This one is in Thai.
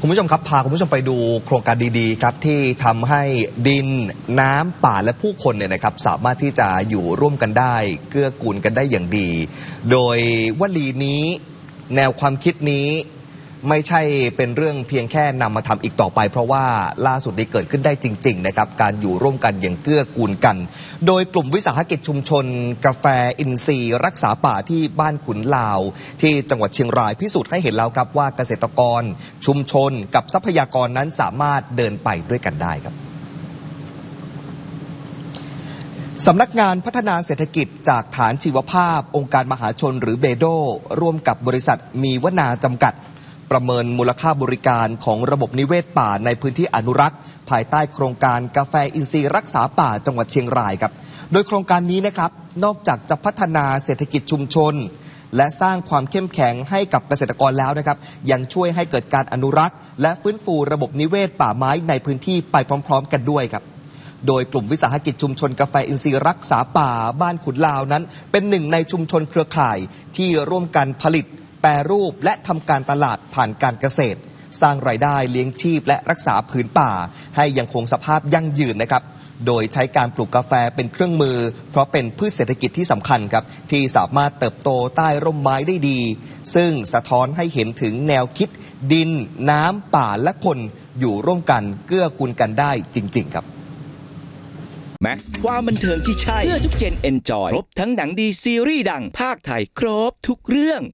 คุณผู้ชมครับพาคุณผู้ชมไปดูโครงการดีๆครับที่ทำให้ดินน้ำป่าและผู้คนเนี่ยนะครับสามารถที่จะอยู่ร่วมกันได้ เกื้อกูลกันได้อย่างดี โดยวลีนี้ แนวความคิดนี้ ไม่ใช่เป็นเรื่องเพียงแค่นำมาทำอีกต่อไป เพราะว่าล่าสุดนี้เกิดขึ้นได้จริงๆนะครับการอยู่ร่วมกันอย่างเกื้อกูลกัน โดยกลุ่มวิสาหกิจชุมชน กาแฟอินทรีย์รักษาป่าที่บ้านขุนลาว ที่จังหวัดเชียงรายพิสูจน์ให้เห็นแล้วครับว่าเกษตรกร ชุมชน กับทรัพยากรนั้นสามารถเดินไปด้วยกันได้ครับสำนักงานพัฒนาเศรษฐกิจจากฐานชีวภาพ องค์การมหาชนหรือเบโดร่วมกับบริษัทมีวนาจำกัด ประเมินมูลค่าบริการของระบบนิเวศป่าในพื้นที่อนุรักษ์ ภายใต้โครงการกาแฟอินทรีย์รักษาป่าจังหวัดเชียงรายครับ โดยโครงการนี้นะครับ นอกจากจะพัฒนาเศรษฐกิจชุมชน และสร้างความเข้มแข็งให้กับเกษตรกรแล้วนะครับ ยังช่วยให้เกิดการอนุรักษ์ และฟื้นฟูระบบนิเวศป่าไม้ในพื้นที่ไปพร้อม ๆ กันด้วยครับโดยกลุ่มวิสาหกิจชุมชนกาแฟอินทรีย์รักษาป่าบ้านขุนลาวนั้น เป็นหนึ่งในชุมชนเครือข่ายที่ร่วมกันผลิต แปรรูปและทำการตลาดผ่านการเกษตร สร้างรายได้เลี้ยงชีพและรักษาผืนป่า ให้ยังคงสภาพยั่งยืนนะครับ โดยใช้การปลูกกาแฟเป็นเครื่องมือ เพราะเป็นพืชเศรษฐกิจที่สำคัญครับ ที่สามารถเติบโตใต้ร่มไม้ได้ดี ซึ่งสะท้อนให้เห็นถึงแนวคิด ดิน น้ำป่าและคนอยู่ร่วมกันเกื้อกูลกันได้จริง ๆ ครับแม็กซ์ความบันเทิงที่ใช่ เพื่อทุกเจนเอนจอย ครบทั้งหนังดีซีรีส์ดังภาคไทย ครบทุกเรื่อง